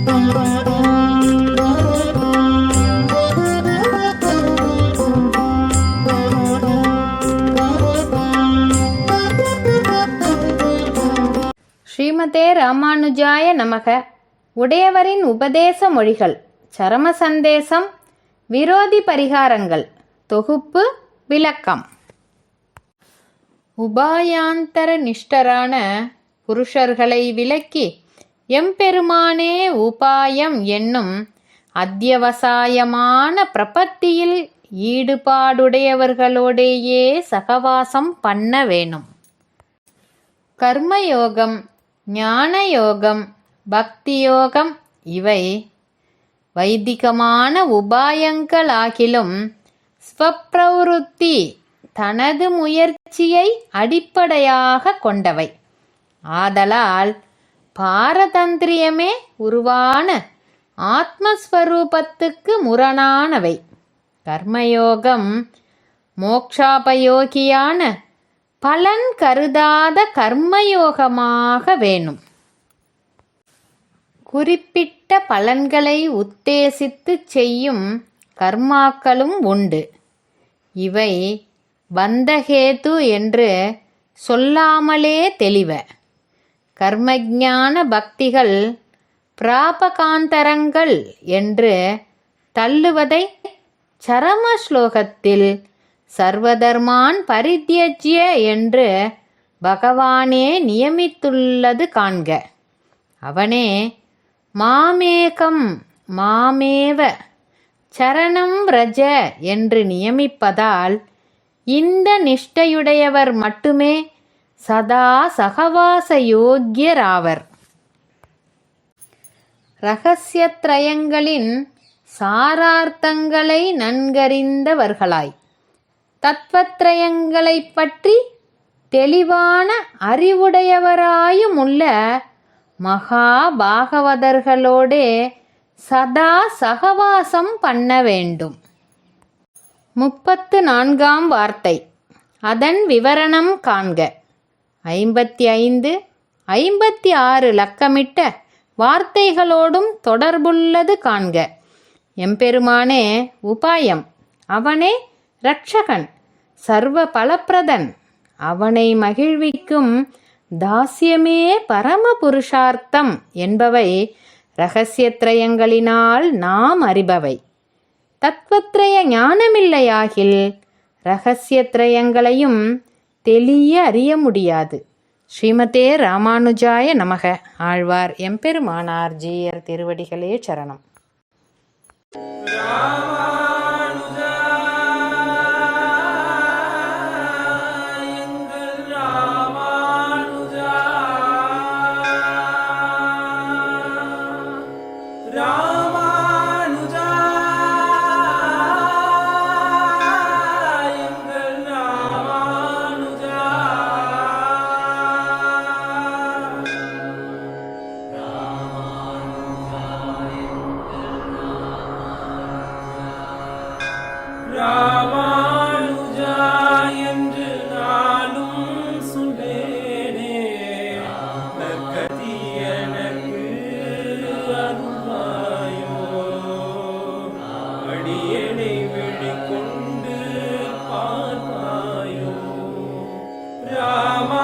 ஸ்ரீமதே ராமானுஜாய நமக. உடையவரின் உபதேச மொழிகள் சரம சந்தேசம் விரோதி பரிகாரங்கள் தொகுப்பு விளக்கம். உபாயாந்தர நிஷ்டரான புருஷர்களை விலக்கி எம்பெருமானே உபாயம் என்னும் அத்தியவசாயமான பிரபத்தியில் ஈடுபாடுடையவர்களோடேயே சகவாசம் பண்ண வேணும். கர்மயோகம் ஞானயோகம் பக்தியோகம் இவை வைதிகமான உபாயங்களாகிலும் ஸ்வப்பிரவருத்தி தனது முயற்சியை அடிப்படையாக கொண்டவை. ஆதலால் பாரதந்திரியமே உருவான ஆத்மஸ்வரூபத்துக்கு முரணானவை. கர்மயோகம் மோக்ஷாபயோகியான பலன் கருதாத கர்மயோகமாக வேணும். குறிப்பிட்ட பலன்களை உத்தேசித்து செய்யும் கர்மாக்களும் உண்டு. இவை பந்தஹேது என்று சொல்லாமலே தெளிவ. கர்மஜான பக்திகள் பிராபகாந்தரங்கள் என்று தள்ளுவதை சரம ஸ்லோகத்தில் சர்வதர்மான் பரித்தியஜ்ய என்று பகவானே நியமித்துள்ளது காண்க. அவனே மாமேகம் மாமேவ சரணம் ரஜ என்று நியமிப்பதால் இந்த நிஷ்டையுடையவர் மட்டுமே சதா சகவாச யோக்கியராவர் ரகசியத்ரயங்களின் சாரார்த்தங்களை நன்கறிந்தவர்களாய். தத்வத்ரயங்களைப் பற்றி தெளிவான அறிவுடையவராயுமுள்ள மகா பாகவதர்களோடே சதா சகவாசம் பண்ண வேண்டும். முப்பத்து நான்காம் வார்த்தை. அதன் விவரணம் காண்க. ஐம்பத்தி ஐந்து ஐம்பத்தி ஆறு லக்கமிட்ட வார்த்தைகளோடும் தொடர்புள்ளது காண்க. எம்பெருமானே உபாயம். அவனே ரட்சகன் சர்வ பலப்பிரதன் அவனை மகிழ்விக்கும் தாஸ்யமே பரம புருஷார்த்தம் என்பவை இரகசியத்ரயங்களினால் நாம் அறிபவை. தத்வத்ரய ஞானமில்லையாகில் இரகசியத்ரயங்களையும் தெளிய அறிய முடியாது. ஸ்ரீமதே ராமானுஜாய நமக. ஆழ்வார் எம்பெருமானார் ஜீயர் திருவடிகளே சரணம். Rama ராமானுஜா என்று நானும் சொல்லேனே கதி எனக்கு அருள்வாயோ அடியனை வெளிக்கொண்டு பார்வாயோ ராமா